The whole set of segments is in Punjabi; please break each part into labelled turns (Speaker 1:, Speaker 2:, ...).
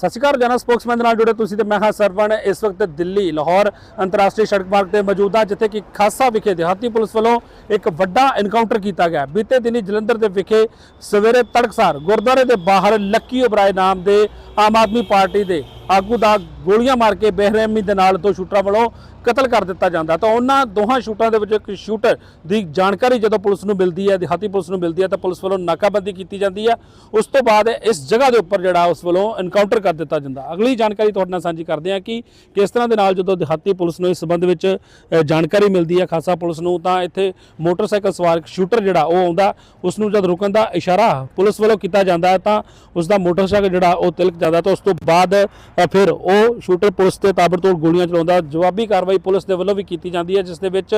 Speaker 1: ਸਤਿ ਸ਼੍ਰੀ ਅਕਾਲ ਜਨਾ ਸਪੋਕਸਮੈਨ ਦੇ ਨਾਲ ਜੁੜੇ ਤੁਸੀਂ ਤੇ ਮੈਂ ਹਾਂ ਸਰਵਣ। ਇਸ ਵਕਤ ਦਿੱਲੀ, ਲਾਹੌਰ ਅੰਤਰਰਾਸ਼ਟਰੀ ਸੜਕ ਮਾਰਗ ਤੇ ਮੌਜੂਦ ਹਾਂ ਜਿੱਥੇ ਕਿ ਖਾਸਾ ਵਿਖੇ ਦਿਹਾਤੀ ਪੁਲਿਸ ਵੱਲੋਂ ਇੱਕ ਵੱਡਾ ਐਨਕਾਊਂਟਰ ਕੀਤਾ ਗਿਆ। ਬੀਤੇ ਦਿਨੀ ਜਲੰਧਰ ਦੇ ਵਿਖੇ ਸਵੇਰੇ ਤੜਕਸਾਰ ਗੁਰਦੁਆਰੇ ਦੇ ਬਾਹਰ ਲੱਕੀ ਉਬਰਾਏ ਨਾਮ ਦੇ ਆਮ ਆਦਮੀ ਪਾਰਟੀ ਦੇ ਆਗੂ ਦਾ ਗੋਲੀਆਂ ਮਾਰ ਕੇ ਬੇਰਹਿਮੀ ਦੇ ਨਾਲ ਦੋ ਸ਼ੂਟਰਾਂ ਵੱਲੋਂ ਕਤਲ ਕਰ ਦਿੱਤਾ ਜਾਂਦਾ। ਤਾਂ ਉਹਨਾਂ ਦੋਹਾਂ ਸ਼ੂਟਰਾਂ ਦੇ ਵਿੱਚ ਇੱਕ ਸ਼ੂਟਰ ਦੀ ਜਾਣਕਾਰੀ ਜਦੋਂ ਪੁਲਿਸ ਨੂੰ ਮਿਲਦੀ ਹੈ, ਦਿਹਾਤੀ ਪੁਲਿਸ ਨੂੰ ਮਿਲਦੀ ਹੈ, ਤਾਂ ਪੁਲਿਸ ਵੱਲੋਂ ਨਾਕਾਬੰਦੀ ਕੀਤੀ ਜਾਂਦੀ ਹੈ। ਉਸ ਤੋਂ ਬਾਅਦ ਇਸ ਜਗ੍ਹਾ ਦੇ ਉੱਪਰ ਜਿਹੜਾ ਉਸ ਵੱਲੋਂ ਐਨਕਾਊਂਟਰ ਕਰ ਦਿੱਤਾ ਜਾਂਦਾ। ਅਗਲੀ ਜਾਣਕਾਰੀ ਤੁਹਾਡੇ ਨਾਲ ਸਾਂਝੀ ਕਰਦੇ ਹਾਂ ਕਿ ਕਿਸ ਤਰ੍ਹਾਂ ਦੇ ਨਾਲ ਜਦੋਂ ਦਿਹਾਤੀ ਪੁਲਿਸ ਨੂੰ ਇਸ ਸੰਬੰਧ ਵਿੱਚ ਜਾਣਕਾਰੀ ਮਿਲਦੀ ਹੈ ਖਾਸਾ ਪੁਲਿਸ ਨੂੰ, ਤਾਂ ਇੱਥੇ ਮੋਟਰਸਾਈਕਲ ਸਵਾਰ ਸ਼ੂਟਰ ਜਿਹੜਾ ਉਹ ਆਉਂਦਾ। ਉਸ ਨੂੰ ਜਦ ਰੁਕਣ ਦਾ ਇਸ਼ਾਰਾ ਪੁਲਿਸ ਵੱਲੋਂ ਕੀਤਾ ਜਾਂਦਾ ਹੈ, ਤਾਂ ਉਸ ਦਾ ਮੋਟਰਸਾਈਕਲ ਜਿਹੜਾ ਉਹ ਤਿਲਕ ਜਾਂਦਾ। ਤਾਂ ਉਸ ਤੋਂ ਬਾਅਦ ਫਿਰ ਉਹ ਸ਼ੂਟਰ ਪੁਲਿਸ ਤੇ ਤਾਬੜਤੋੜ ਗੋਲੀਆਂ ਚਲਾਉਂਦਾ। ਜਵਾਬੀ ਕਾਰਵਾਈ ਪੁਲਿਸ ਦੇ ਵੱਲੋਂ ਵੀ ਕੀਤੀ ਜਾਂਦੀ ਹੈ, ਜਿਸ ਦੇ ਵਿੱਚ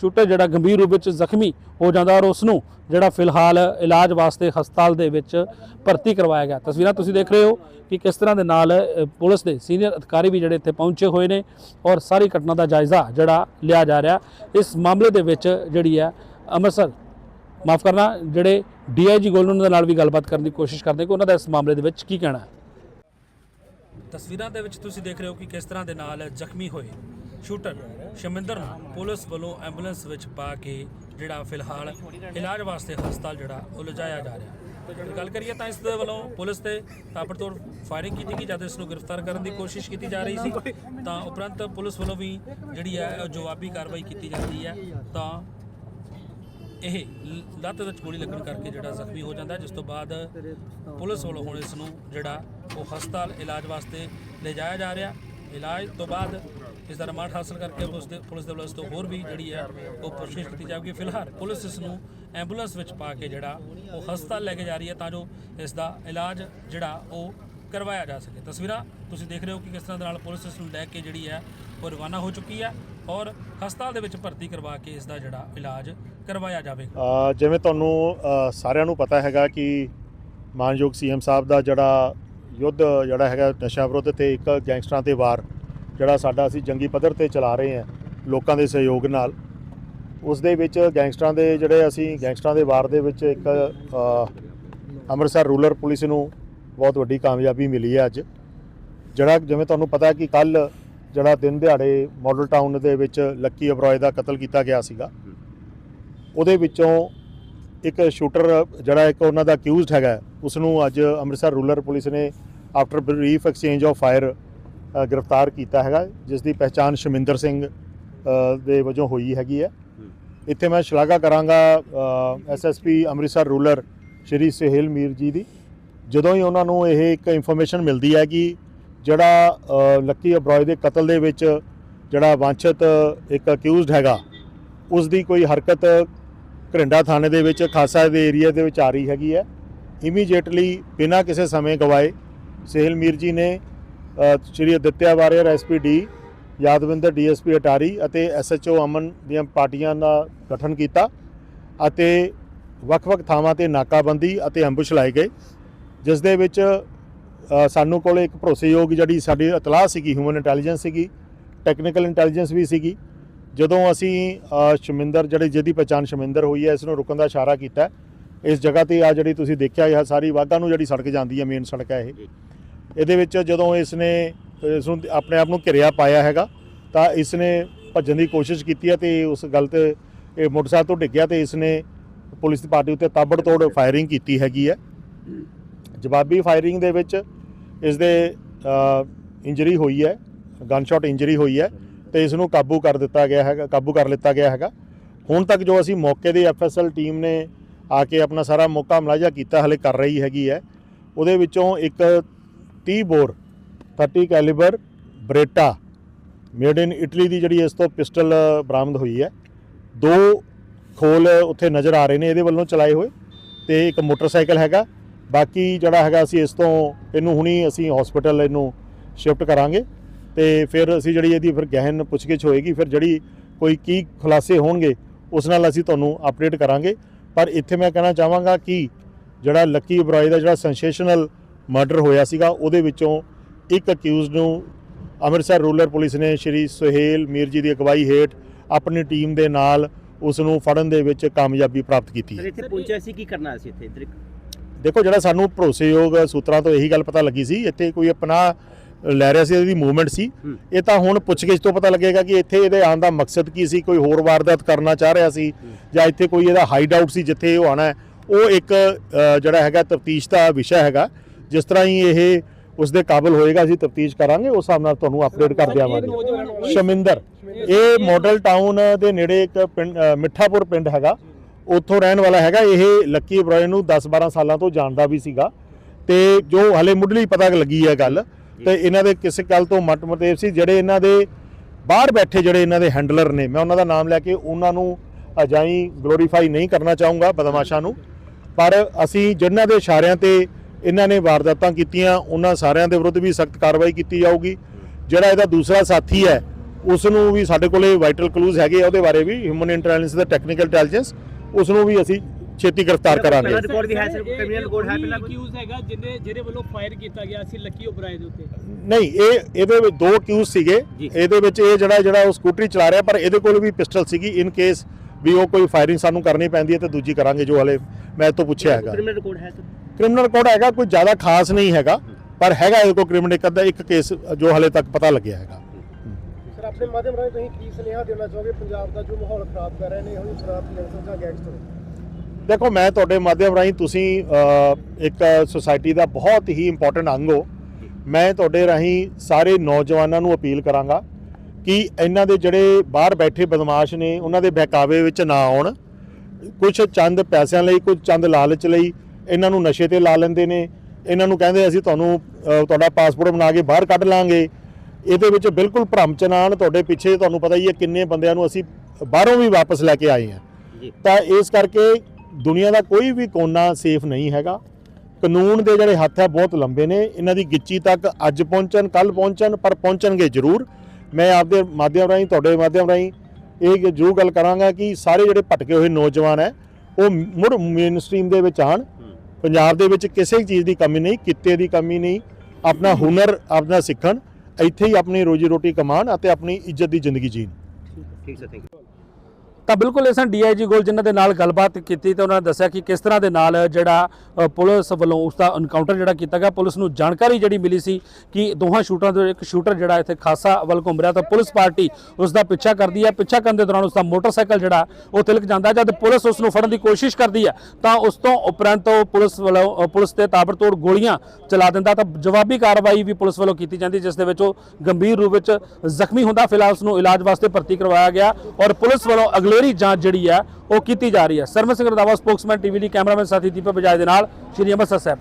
Speaker 1: ਸ਼ੂਟਰ ਜਿਹੜਾ ਗੰਭੀਰ ਰੂਪ ਵਿੱਚ ਜ਼ਖਮੀ ਹੋ ਜਾਂਦਾ ਔਰ ਉਸ ਨੂੰ ਜਿਹੜਾ ਫਿਲਹਾਲ ਇਲਾਜ ਵਾਸਤੇ ਹਸਪਤਾਲ ਦੇ ਵਿੱਚ ਭਰਤੀ ਕਰਵਾਇਆ ਗਿਆ। ਤਸਵੀਰਾਂ ਤੁਸੀਂ ਦੇਖ ਰਹੇ ਹੋ ਕਿ ਕਿਸ ਤਰ੍ਹਾਂ ਦੇ ਨਾਲ ਪੁਲਿਸ ਦੇ ਸੀਨੀਅਰ ਅਧਿਕਾਰੀ ਵੀ ਜਿਹੜੇ ਇੱਥੇ ਪਹੁੰਚੇ ਹੋਏ ਨੇ ਔਰ ਸਾਰੀ ਘਟਨਾ ਦਾ ਜਾਇਜ਼ਾ ਜਿਹੜਾ ਲਿਆ ਜਾ ਰਿਹਾ। ਇਸ ਮਾਮਲੇ ਦੇ ਵਿੱਚ ਜਿਹੜੀ ਹੈ, ਅੰਮ੍ਰਿਤਸਰ, ਮਾਫ ਕਰਨਾ, ਜਿਹੜੇ ਡੀਆਈਜੀ ਗੋਲਨ ਦੇ ਨਾਲ ਵੀ ਗੱਲਬਾਤ ਕਰਨ ਦੀ ਕੋਸ਼ਿਸ਼ ਕਰਦੇ ਕਿ ਉਹਨਾਂ ਦਾ ਇਸ ਮਾਮਲੇ ਦੇ ਵਿੱਚ ਕੀ ਕਹਿਣਾ ਹੈ? ਤਸਵੀਰਾਂ ਦੇ ਵਿੱਚ ਤੁਸੀਂ ਦੇਖ ਰਹੇ ਹੋ ਕਿ ਕਿਸ ਤਰ੍ਹਾਂ ਦੇ ਨਾਲ ਜ਼ਖਮੀ ਹੋਏ ਸ਼ੂਟਰ ਸ਼ਮਿੰਦਰ ਨੂੰ ਪੁਲਿਸ ਵੱਲੋਂ ਐਂਬੂਲੈਂਸ ਵਿੱਚ ਪਾ ਕੇ ਜਿਹੜਾ ਫਿਲਹਾਲ ਇਲਾਜ ਵਾਸਤੇ ਹਸਪਤਾਲ ਜਿਹੜਾ ਉਹ ਲਿਜਾਇਆ ਜਾ ਰਿਹਾ। ਗੱਲ ਕਰੀਏ ਤਾਂ ਇਸ ਦੇ ਵੱਲੋਂ ਪੁਲਿਸ ਤੇ ਤਾਬੜਤੋੜ ਫਾਇਰਿੰਗ ਕੀਤੀ ਗਈ, ਜਦ ਇਸ ਨੂੰ ਗ੍ਰਿਫਤਾਰ ਕਰਨ ਦੀ ਕੋਸ਼ਿਸ਼ ਕੀਤੀ ਜਾ ਰਹੀ ਸੀ, ਤਾਂ ਉਪਰੰਤ ਪੁਲਿਸ ਵੱਲੋਂ ਵੀ ਜਿਹੜੀ ਹੈ ਉਹ ਜਵਾਬੀ ਕਾਰਵਾਈ ਕੀਤੀ ਜਾਂਦੀ ਹੈ, ਤਾਂ ਇਹ ਲੱਤ ਵਿੱਚ ਗੋਲੀ ਲੱਗਣ ਕਰਕੇ ਜਿਹੜਾ ਜ਼ਖਮੀ ਹੋ ਜਾਂਦਾ ਜਿਸ ਤੋਂ ਬਾਅਦ ਪੁਲਿਸ ਵੱਲੋਂ ਹੁਣ ਇਸ ਨੂੰ ਜਿਹੜਾ ਉਹ ਹਸਪਤਾਲ ਇਲਾਜ ਵਾਸਤੇ ਲਿਜਾਇਆ ਜਾ ਰਿਹਾ। ਇਲਾਜ ਤੋਂ ਬਾਅਦ ਇਸ ਦਾ ਰਿਮਾਂਡ ਹਾਸਲ ਕਰਕੇ ਪੁਲਿਸ ਦੇ ਪੁਲਿਸ ਦੇ ਵੱਲੋਂ ਇਸ ਤੋਂ ਹੋਰ ਵੀ ਜਿਹੜੀ ਹੈ, ਉਹ ਪੁੱਛਗਿੱਛ ਕੀਤੀ ਜਾਵੇਗੀ। ਫਿਲਹਾਲ ਪੁਲਿਸ ਇਸ ਨੂੰ ਐਂਬੂਲੈਂਸ ਵਿੱਚ ਪਾ ਕੇ ਜਿਹੜਾ ਉਹ ਹਸਪਤਾਲ ਲੈ ਕੇ ਜਾ ਰਹੀ ਹੈ, ਤਾਂ ਜੋ ਇਸ ਦਾ ਇਲਾਜ ਜਿਹੜਾ ਉਹ ਕਰਵਾਇਆ ਜਾ ਸਕੇ। ਤਸਵੀਰਾਂ ਤੁਸੀਂ ਦੇਖ ਰਹੇ ਹੋ ਕਿ ਕਿਸ ਤਰ੍ਹਾਂ ਦੇ ਨਾਲ ਪੁਲਿਸ ਇਸ ਨੂੰ ਲੈ ਕੇ ਜਿਹੜੀ ਹੈ ਉਹ ਰਵਾਨਾ ਹੋ ਚੁੱਕੀ ਹੈ ਔਰ ਹਸਪਤਾਲ ਦੇ ਵਿੱਚ ਭਰਤੀ ਕਰਵਾ ਕੇ ਇਸ ਦਾ ਜਿਹੜਾ ਇਲਾਜ ਕਰਵਾਇਆ ਜਾਵੇਗਾ
Speaker 2: ਜਿਵੇਂ ਤੁਹਾਨੂੰ ਸਾਰਿਆਂ ਨੂੰ ਪਤਾ ਹੈਗਾ ਕਿ ਮਾਨਯੋਗ ਸੀਐਮ ਸਾਹਿਬ ਦਾ ਜਿਹੜਾ ਯੁੱਧ ਜਿਹੜਾ ਹੈਗਾ ਨਸ਼ਾ ਵਿਰੁੱਧ ਤੇ ਇੱਕ ਗੈਂਗਸਟਰਾਂ ਤੇ ਵਾਰ ਜਿਹੜਾ ਸਾਡਾ ਅਸੀਂ ਜੰਗੀ ਪੱਧਰ ਤੇ ਚਲਾ ਰਹੇ ਹਾਂ, ਲੋਕਾਂ ਦੇ ਸਹਿਯੋਗ ਨਾਲ, ਉਸ ਦੇ ਵਿੱਚ ਗੈਂਗਸਟਰਾਂ ਦੇ ਜਿਹੜੇ ਅਸੀਂ ਗੈਂਗਸਟਰਾਂ ਦੇ ਵਾਰ ਦੇ ਵਿੱਚ ਇੱਕ ਅੰਮ੍ਰਿਤਸਰ ਰੂਰਲ ਪੁਲਿਸ ਨੂੰ ਬਹੁਤ ਵੱਡੀ ਕਾਮਯਾਬੀ ਮਿਲੀ ਹੈ ਅੱਜ। ਜਿਹੜਾ ਜਿਵੇਂ ਤੁਹਾਨੂੰ ਪਤਾ ਕਿ ਕੱਲ ਜਿਹੜਾ ਦਿਨ ਦਿਹਾੜੇ ਮਾਡਲ ਟਾਊਨ ਦੇ ਵਿੱਚ ਲੱਕੀ ਅਬਰੋਏ ਦਾ ਕਤਲ ਕੀਤਾ ਗਿਆ ਸੀਗਾ। ਉਹਦੇ ਵਿੱਚੋਂ ਇੱਕ ਸ਼ੂਟਰ ਜਿਹੜਾ ਇੱਕ ਉਹਨਾਂ ਦਾ ਅਕਿਊਜ਼ਡ ਹੈਗਾ ਉਸ ਨੂੰ ਅੱਜ ਅੰਮ੍ਰਿਤਸਰ ਰੂਰਲ ਪੁਲਿਸ ਨੇ after brief exchange of fire ਗ੍ਰਿਫਤਾਰ ਕੀਤਾ ਹੈਗਾ। ਜਿਸ ਦੀ ਪਹਿਚਾਣ ਸ਼ਮਿੰਦਰ ਸਿੰਘ ਦੇ ਵਜੋਂ ਹੋਈ ਹੈਗੀ ਹੈ। ਇੱਥੇ ਮੈਂ ਸ਼ਲਾਘਾ ਕਰਾਂਗਾ ਐਸਐਸਪੀ ਅੰਮ੍ਰਿਤਸਰ ਰੂਰਲ ਸ਼੍ਰੀ ਸੁਹੇਲ ਮੀਰ ਜੀ ਦੀ। ਜਦੋਂ ਹੀ ਉਹਨਾਂ ਨੂੰ ਇਹ ਇੱਕ ਇਨਫੋਰਮੇਸ਼ਨ ਮਿਲਦੀ ਹੈ ਕਿ ਜਿਹੜਾ ਲੱਕੀ ਅਬਰਾਏ ਦੇ ਕਤਲ ਦੇ ਵਿੱਚ ਜਿਹੜਾ ਵਾਂਛਿਤ ਇੱਕ ਅਕਿਊਜ਼ਡ ਹੈਗਾ ਉਸ ਦੀ ਕੋਈ ਹਰਕਤ ਘਰਿੰਡਾ ਥਾਣੇ ਦੇ ਵਿੱਚ, ਖਾਸਾ ਦੇ ਏਰੀਆ ਦੇ ਵਿੱਚ ਆ ਰਹੀ ਹੈਗੀ ਹੈ। ਇਮੀਡੀਏਟਲੀ ਬਿਨਾਂ ਕਿਸੇ ਸਮੇਂ ਗਵਾਏ, ਸਹਿਲ ਮੀਰ ਜੀ ਨੇ ਸ਼੍ਰੀ ਅਦਿੱਤਿਆ ਵਾਰੀਅਰ ਐਸਪੀਡੀ ਯਾਦਵਿੰਦਰ ਡੀਐਸਪੀ ਅਟਾਰੀ ਅਤੇ ਐਸਐਚਓ ਅਮਨ ਦੀਆਂ ਪਾਰਟੀਆਂ ਦਾ ਗਠਨ ਕੀਤਾ ਅਤੇ ਵੱਖ-ਵੱਖ ਥਾਵਾਂ ਤੇ ਨਾਕਾਬੰਦੀ ਅਤੇ ਐਂਬੂਸ਼ ਲਾਏ ਗਏ। ਜਿਸ ਦੇ ਵਿੱਚ ਸਾਨੂੰ ਕੋਲ ਇੱਕ ਭਰੋਸੇਯੋਗ ਜਿਹੜੀ ਸਾਡੀ ਇਤਲਾਹ ਸੀਗੀ ਹਿਊਮਨ ਇੰਟੈਲੀਜੈਂਸ ਸੀਗੀ ਟੈਕਨੀਕਲ ਇੰਟੈਲੀਜੈਂਸ ਵੀ ਸੀਗੀ। ਜਦੋਂ ਅਸੀਂ ਸ਼ਮਿੰਦਰ ਜਿਹੜੀ ਜਿਹਦੀ ਪਛਾਣ ਸ਼ਮਿੰਦਰ ਹੋਈ ਹੈ ਇਸ ਨੂੰ ਰੁਕਣ ਦਾ ਇਸ਼ਾਰਾ ਕੀਤਾ। ਇਸ ਜਗ੍ਹਾ ਤੇ ਆ ਜਿਹੜੀ ਤੁਸੀਂ ਦੇਖਿਆ ਇਹ ਸਾਰੀ ਵਾਗਾ ਨੂੰ ਜਿਹੜੀ ਸੜਕ ਜਾਂਦੀ ਹੈ ਮੇਨ ਸੜਕ ਹੈ ਇਹ। ਇਹਦੇ ਵਿੱਚ ਜਦੋਂ ਇਸ ਨੇ ਇਸ ਨੂੰ ਆਪਣੇ ਆਪ ਨੂੰ ਘਿਰਿਆ ਪਾਇਆ ਹੈਗਾ ਤਾਂ ਇਸ ਨੇ ਭੱਜਣ ਦੀ ਕੋਸ਼ਿਸ਼ ਕੀਤੀ ਹੈ ਤੇ ਉਸ ਗੱਲ ਤੇ ਇਹ ਮੋਟਰਸਾਈਕਲ ਤੋਂ ਡਿੱਗਿਆ ਤੇ ਇਸ ਨੇ ਪੁਲਿਸ ਦੀ ਪਾਰਟੀ ਉੱਤੇ ਤਾਬੜਤੋੜ ਫਾਇਰਿੰਗ ਕੀਤੀ ਹੈਗੀ ਹੈ। ਜਵਾਬੀ ਫਾਇਰਿੰਗ ਦੇ ਵਿੱਚ ਇਸ ਦੇ ਇੰਜਰੀ ਹੋਈ ਹੈ ਗਨਸ਼ਾਟ ਇੰਜਰੀ ਹੋਈ ਹੈ ਤੇ ਇਸ ਨੂੰ ਕਾਬੂ ਕਰ ਦਿੱਤਾ ਗਿਆ ਹੈਗਾ, ਕਾਬੂ ਕਰ ਲਿੱਤਾ ਗਿਆ ਹੈਗਾ। ਹੁਣ ਤੱਕ ਜੋ ਅਸੀਂ ਮੌਕੇ ਦੀ ਐਫਐਸਐਲ ਟੀਮ ਨੇ ਆ ਕੇ ਆਪਣਾ ਸਾਰਾ ਮੌਕਾ ਮੁਲਾਜ਼ਾ ਕੀਤਾ, ਹਲੇ ਕਰ ਰਹੀ ਹੈਗੀ ਹੈ। ਉਹਦੇ ਵਿੱਚੋਂ ਇੱਕ 30 bore 30 calibre Beretta made in Italy ਦੀ ਜਿਹੜੀ ਇਸ ਤੋਂ ਪਿਸਟਲ ਬਰਾਮਦ ਹੋਈ ਹੈ। ਦੋ ਖੋਲ ਉੱਥੇ ਨਜ਼ਰ ਆ ਰਹੇ ਨੇ, ਇਹਦੇ ਵੱਲੋਂ ਚਲਾਏ ਹੋਏ ਤੇ ਇੱਕ ਮੋਟਰਸਾਈਕਲ ਹੈਗਾ। ਬਾਕੀ ਜਿਹੜਾ ਹੈਗਾ ਅਸੀਂ ਇਸ ਤੋਂ ਇਹਨੂੰ ਹੁਣੀ ਅਸੀਂ ਹਸਪੀਟਲ ਇਹਨੂੰ ਸ਼ਿਫਟ ਕਰਾਂਗੇ ਤੇ ਫਿਰ ਅਸੀਂ ਜਿਹੜੀ ਇਹਦੀ ਫਿਰ ਗਹਿਨ ਪੁੱਛਗਿੱਛ ਹੋਏਗੀ ਫਿਰ ਜਿਹੜੀ ਕੋਈ ਕੀ ਖੁਲਾਸੇ ਹੋਣਗੇ ਉਸ ਨਾਲ ਅਸੀਂ ਤੁਹਾਨੂੰ ਅਪਡੇਟ ਕਰਾਂਗੇ। ਪਰ ਇੱਥੇ ਮੈਂ ਕਹਿਣਾ ਚਾਹਾਂਗਾ ਕਿ ਜਿਹੜਾ ਲੱਕੀ ਬਰਾਈ ਦਾ ਜਿਹੜਾ ਸੈਂਸੇਸ਼ਨਲ ਮਰਡਰ ਹੋਇਆ ਸੀਗਾ ਉਹਦੇ ਵਿੱਚੋਂ ਇੱਕ ਅਕਿਊਜ਼ਡ ਨੂੰ ਅੰਮ੍ਰਿਤਸਰ ਰੂਰਲ ਪੁਲਿਸ ਨੇ ਸ਼੍ਰੀ ਸੁਹੇਲ ਮੀਰ ਜੀ ਦੀ ਅਗਵਾਈ ਹੇਠ ਆਪਣੀ ਟੀਮ ਦੇ ਨਾਲ ਉਸ ਨੂੰ ਫੜਨ ਦੇ ਵਿੱਚ ਕਾਮਯਾਬੀ ਪ੍ਰਾਪਤ ਕੀਤੀ। ਹੈ
Speaker 3: ਇੱਥੇ ਪਹੁੰਚਿਆ ਸੀ ਕੀ ਕਰਨਾ ਸੀ ਇੱਥੇ? ਇੱਧਰ
Speaker 2: ਦੇਖੋ ਜਿਹੜਾ ਸਾਨੂੰ ਭਰੋਸੇਯੋਗ ਸੂਤਰਾਂ ਤੋਂ ਇਹੀ ਗੱਲ ਪਤਾ ਲੱਗੀ ਸੀ ਇੱਥੇ ਕੋਈ ਆਪਣਾ ਲੈ ਰਿਹਾ ਸੀ ਇਹਦੀ ਮੂਵਮੈਂਟ ਸੀ। ਇਹ ਤਾਂ ਹੁਣ ਪੁੱਛਗਿੱਛ ਤੋਂ ਪਤਾ ਲੱਗੇਗਾ ਕਿ ਇੱਥੇ ਇਹਦੇ ਆਉਣ ਦਾ ਮਕਸਦ ਕੀ ਸੀ ਕੋਈ ਹੋਰ ਵਾਰਦਾਤ ਕਰਨਾ ਚਾਹ ਰਿਹਾ ਸੀ ਜਾਂ ਇੱਥੇ ਕੋਈ ਇਹਦਾ ਹਾਈਡ ਆਊਟ ਸੀ ਜਿੱਥੇ ਉਹ ਆਣਾ ਉਹ ਇੱਕ ਜਿਹੜਾ ਹੈਗਾ ਤਫਤੀਸ਼ ਦਾ ਵਿਸ਼ਾ ਹੈਗਾ ਜਿਸ ਤਰ੍ਹਾਂ ਹੀ ਇਹ ਉਸ ਦੇ ਕਾਬਿਲ ਹੋਏਗਾ ਅਸੀਂ ਤਫਤੀਸ਼ ਕਰਾਂਗੇ ਉਸ ਹਿਸਾਬ ਨਾਲ ਤੁਹਾਨੂੰ ਅਪਡੇਟ ਕਰ ਦਿਆਵਾਂਗੇ। ਸ਼ਮਿੰਦਰ ਇਹ ਮਾਡਲ ਟਾਊਨ ਦੇ ਨੇੜੇ ਇੱਕ ਪਿੰਡ ਮਿੱਠਾਪੁਰ ਪਿੰਡ ਹੈਗਾ। ਉੱਥੋਂ ਰਹਿਣ ਵਾਲਾ ਹੈਗਾ, ਇਹ ਲੱਕੀ ਬਰੋਏ ਨੂੰ 10-12 ਸਾਲਾਂ ਤੋਂ ਜਾਣਦਾ ਵੀ ਸੀਗਾ। ਤੇ ਜੋ ਹਲੇ ਮੁੱਢਲੀ ਪਤਾ ਲੱਗੀ ਹੈ ਗੱਲ, ਤੇ ਇਹਨਾਂ ਦੇ ਕਿਸੇ ਗੱਲ ਤੋਂ ਮਤ ਸੀ, ਜਿਹੜੇ ਇਹਨਾਂ ਦੇ ਬਾਹਰ ਬੈਠੇ ਜਿਹੜੇ ਇਹਨਾਂ ਦੇ ਹੈਂਡਲਰ ਨੇ, ਮੈਂ ਉਹਨਾਂ ਦਾ ਨਾਮ ਲੈ ਕੇ ਉਹਨਾਂ ਨੂੰ ਅਜਾਈ ਗਲੋਰੀਫਾਈ ਨਹੀਂ ਕਰਨਾ ਚਾਹੂੰਗਾ ਬਦਮਾਸ਼ਾਂ ਨੂੰ, ਪਰ ਅਸੀਂ ਜਿਨ੍ਹਾਂ ਦੇ ਇਸ਼ਾਰਿਆਂ ਤੇ ਇਹਨਾਂ ਨੇ ਵਾਰਦਾਤਾਂ ਕੀਤੀਆਂ, ਉਹਨਾਂ ਸਾਰਿਆਂ ਦੇ ਵਿਰੁੱਧ ਵੀ ਸਖਤ ਕਾਰਵਾਈ ਕੀਤੀ ਜਾਊਗੀ। ਜਿਹੜਾ ਇਹਦਾ ਦੂਸਰਾ ਸਾਥੀ ਹੈ ਉਸ ਨੂੰ ਵੀ ਸਾਡੇ ਕੋਲੇ ਵਾਈਟਲ ਕਲੂਜ਼ ਹੈਗੇ ਆ, ਉਹਦੇ ਬਾਰੇ ਵੀ ਹਿਊਮਨ ਇੰਟੈਲੀਜੈਂਸ ਦਾ ਟੈਕਨੀਕਲ ਇੰਟੈਲੀਜੈਂਸ ਉਸ ਨੂੰ ਵੀ ਅਸੀਂ ਛੇਤੀ ਗ੍ਰਿਫਤਾਰ ਕਰਾਂਗੇ।
Speaker 3: ਪਹਿਲਾਂ ਰਿਕਾਰਡ ਵੀ ਹੈ ਸਰ ਕ੍ਰਿਮੀਨਲ ਰਿਕਾਰਡ ਹੈ ਪਹਿਲਾਂ ਕੋਈ?
Speaker 4: ਅਕਿਊਜ਼ ਹੈਗਾ ਜਿਹਦੇ ਜਿਹਦੇ ਵੱਲੋਂ ਫਾਇਰ ਕੀਤਾ ਗਿਆ ਸੀ ਲੱਕੀ ਉਬਰਾਏ ਦੇ ਉੱਤੇ।
Speaker 2: ਨਹੀਂ ਇਹ ਇਹਦੇ ਵਿੱਚ ਦੋ ਕਿਊਜ਼ ਸੀਗੇ। ਇਹਦੇ ਵਿੱਚ ਇਹ ਜਿਹੜਾ ਜਿਹੜਾ ਉਹ ਸਕੂਟਰੀ ਚਲਾ ਰਿਹਾ ਪਰ ਇਹਦੇ ਕੋਲ ਵੀ ਪਿਸਟਲ ਸੀਗੀ ਇਨ ਕੇਸ ਵੀ ਉਹ ਕੋਈ ਫਾਇਰਿੰਗ ਸਾਨੂੰ ਕਰਨੀ ਪੈਂਦੀ ਹੈ ਤੇ ਦੂਜੀ ਕਰਾਂਗੇ ਜੋ ਹਲੇ ਮੈਂ ਤੋਂ ਪੁੱਛਿਆ ਹੈਗਾ।
Speaker 3: ਕ੍ਰਿਮੀਨਲ ਰਿਕਾਰਡ ਹੈ ਸਰ
Speaker 2: ਕ੍ਰਿਮੀਨਲ ਕੋਡ ਹੈਗਾ ਕੋਈ ਜ਼ਿਆਦਾ ਖਾਸ ਨਹੀਂ ਹੈਗਾ ਪਰ ਹੈਗਾ ਇਹਦੇ ਕੋਲ ਕ੍ਰਿਮੀਨਲ ਇੱਕ ਅੱਧਾ ਇੱਕ ਕੇਸ ਜੋ ਹਲੇ ਤੱਕ ਪਤਾ ਲੱਗਿਆ ਹੈਗਾ।
Speaker 5: ਆਪਣੇ ਮਾਧਿਅਮ ਰਾਹੀਂ ਤੁਸੀਂ ਕੀ ਸੁਨੇਹਾ ਦੇਣਾ ਚਾਹੋਗੇ? ਪੰਜਾਬ ਦਾ ਜੋ ਮਾਹੌਲ ਖਰਾਬ ਕਰ ਰਹੇ ਨੇ, ਇਹੋ ਜਿਹੇ ਸ਼ਰਾਰਤੀ ਗੈਂਗਸਟਰ ਜਾਂ ਗੈਂਗਸਟਰ
Speaker 2: ਦੇਖੋ, ਮੈਂ ਤੁਹਾਡੇ ਮਾਧਿਅਮ ਰਾਹੀਂ ਤੁਸੀਂ ਇੱਕ ਸੁਸਾਇਟੀ ਦਾ ਬਹੁਤ ਹੀ ਇੰਪੋਰਟੈਂਟ ਅੰਗ ਹੋ। ਮੈਂ ਤੁਹਾਡੇ ਰਾਹੀਂ ਸਾਰੇ ਨੌਜਵਾਨਾਂ ਨੂੰ ਅਪੀਲ ਕਰਾਂਗਾ ਕਿ ਇਹਨਾਂ ਦੇ ਜਿਹੜੇ ਬਾਹਰ ਬੈਠੇ ਬਦਮਾਸ਼ ਨੇ, ਉਹਨਾਂ ਦੇ ਬਹਿਕਾਵੇ ਵਿੱਚ ਨਾ ਆਉਣ। ਕੁਝ ਚੰਦ ਪੈਸਿਆਂ ਲਈ ਕੁਝ ਚੰਦ ਲਾਲਚ ਲਈ ਇਹਨਾਂ ਨੂੰ ਨਸ਼ੇ ਤੇ ਲਾ ਲੈਂਦੇ ਨੇ। ਇਹਨਾਂ ਨੂੰ ਕਹਿੰਦੇ, ਅਸੀਂ ਤੁਹਾਨੂੰ ਤੁਹਾਡਾ ਪਾਸਪੋਰਟ ਬਣਾ ਕੇ ਬਾਹਰ ਕੱਢ ਲਾਂਗੇ। ਇਹਦੇ ਵਿੱਚ ਬਿਲਕੁਲ ਭ੍ਰਮ ਚ ਨਾ ਆਉਣ ਤੁਹਾਡੇ ਪਿੱਛੇ ਤੁਹਾਨੂੰ ਪਤਾ ਹੀ ਹੈ ਕਿੰਨੇ ਬੰਦਿਆਂ ਨੂੰ ਅਸੀਂ ਬਾਹਰੋਂ ਵੀ ਵਾਪਸ ਲੈ ਕੇ ਆਏ ਹਾਂ। ਤਾਂ ਇਸ ਕਰਕੇ ਦੁਨੀਆ ਦਾ ਕੋਈ ਵੀ ਕੋਨਾ ਸੇਫ ਨਹੀਂ ਹੈਗਾ। ਕਾਨੂੰਨ ਦੇ ਜਿਹੜੇ ਹੱਥ ਹੈ ਬਹੁਤ ਲੰਬੇ ਨੇ। ਇਹਨਾਂ ਦੀ ਗਿੱਚੀ ਤੱਕ ਅੱਜ ਪਹੁੰਚਣ ਕੱਲ ਪਹੁੰਚਣ ਪਰ ਪਹੁੰਚਣਗੇ ਜ਼ਰੂਰ। ਮੈਂ ਆਪਦੇ ਮਾਧਿਅਮ ਰਾਹੀਂ ਤੁਹਾਡੇ ਮਾਧਿਅਮ ਰਾਹੀਂ ਇਹ ਜ਼ਰੂਰ ਗੱਲ ਕਰਾਂਗਾ ਕਿ ਸਾਰੇ ਜਿਹੜੇ ਭਟਕੇ ਹੋਏ ਨੌਜਵਾਨ ਹੈ ਉਹ ਮੁੜ ਮੇਨ ਸਟ੍ਰੀਮ ਦੇ ਵਿੱਚ ਆਣ ਪੰਜਾਬ ਦੇ ਵਿੱਚ ਕਿਸੇ ਚੀਜ਼ ਦੀ ਕਮੀ ਨਹੀਂ ਕਿੱਤੇ ਦੀ ਕਮੀ ਨਹੀਂ। ਆਪਣਾ ਹੁਨਰ ਆਪਣਾ ਸਿੱਖਣ। ਇੱਥੇ ਹੀ ਆਪਣੀ ਰੋਜੀ ਰੋਟੀ ਕਮਾਉਣ ਅਤੇ ਆਪਣੀ ਇੱਜ਼ਤ ਦੀ ਜ਼ਿੰਦਗੀ ਜੀਣ।
Speaker 3: ਠੀਕ ਸਰ ਥੈਂਕ ਯੂ
Speaker 1: ਤਾਂ ਬਿਲਕੁਲ ਇਸਾਂ ਡੀਆਈਜੀ ਗੋਲ ਜਿਨ੍ਹਾਂ ਦੇ ਨਾਲ ਗੱਲਬਾਤ ਕੀਤੀ ਤੇ ਉਹਨਾਂ ਨੇ ਦੱਸਿਆ ਕਿ ਕਿਸ ਤਰ੍ਹਾਂ ਦੇ ਨਾਲ ਜਿਹੜਾ ਪੁਲਿਸ ਵੱਲੋਂ ਉਸ ਦਾ ਐਨਕਾਊਂਟਰ ਜਿਹੜਾ ਕੀਤਾ ਗਿਆ। ਪੁਲਿਸ ਨੂੰ ਜਾਣਕਾਰੀ ਜਿਹੜੀ ਮਿਲੀ ਸੀ ਕਿ ਦੋਹਾਂ ਸ਼ੂਟਰਾਂ ਦੇ, ਇੱਕ ਸ਼ੂਟਰ ਜਿਹੜਾ ਇੱਥੇ ਖਾਸਾ ਵੱਲ ਘੁੰਮ ਰਿਹਾ ਤਾਂ ਪੁਲਿਸ ਪਾਰਟੀ ਉਸ ਦਾ ਪਿੱਛਾ ਕਰਦੀ ਹੈ। ਪਿੱਛਾ ਕਰਨ ਦੇ ਦੌਰਾਨ ਉਸ ਦਾ ਮੋਟਰਸਾਈਕਲ ਜਿਹੜਾ, ਉਹ ਤਿਲਕ ਜਾਂਦਾ ਜਦ ਪੁਲਿਸ ਉਸ ਨੂੰ ਫੜਨ ਦੀ ਕੋਸ਼ਿਸ਼ ਕਰਦੀ ਹੈ, ਤਾਂ ਉਸ ਤੋਂ ਉਪਰੰਤ ਉਹ ਪੁਲਿਸ ਵੱਲੋਂ ਪੁਲਿਸ ਤੇ ਤਾਬੜਤੋੜ ਗੋਲੀਆਂ ਚਲਾ ਦਿੰਦਾ ਤਾਂ ਜਵਾਬੀ ਕਾਰਵਾਈ ਵੀ ਪੁਲਿਸ ਵੱਲੋਂ ਕੀਤੀ ਜਾਂਦੀ, ਜਿਸ ਦੇ ਵਿੱਚ ਉਹ ਗੰਭੀਰ ਰੂਪ ਵਿੱਚ ਜ਼ਖਮੀ ਹੁੰਦਾ। ਫਿਲਹਾਲ ਉਸ ਨੂੰ ਇਲਾਜ ਵਾਸਤੇ ਭਰਤੀ ਕਰਵਾਇਆ ਗਿਆ ਔਰ ਪੁਲਿਸ ਵੱਲੋਂ ਅਗਲੇ ਅਗਲੇਰੀ ਜਾਂਚ ਜਿਹੜੀ ਹੈ ਉਹ ਕੀਤੀ ਜਾ ਰਹੀ ਹੈ। ਸਰਵਨ ਸਿੰਘ ਰੰਧਾਵਾ, ਸਪੋਕਸਮੈਨ ਟੀਵੀ ਲਈ ਕੈਮਰਾਮੈਨ ਸਾਥੀ ਦੀਪਕ ਬਜਾਜ ਦੇ ਨਾਲ, ਸ਼੍ਰੀ ਅੰਮ੍ਰਿਤਸਰ ਸਾਹਿਬ।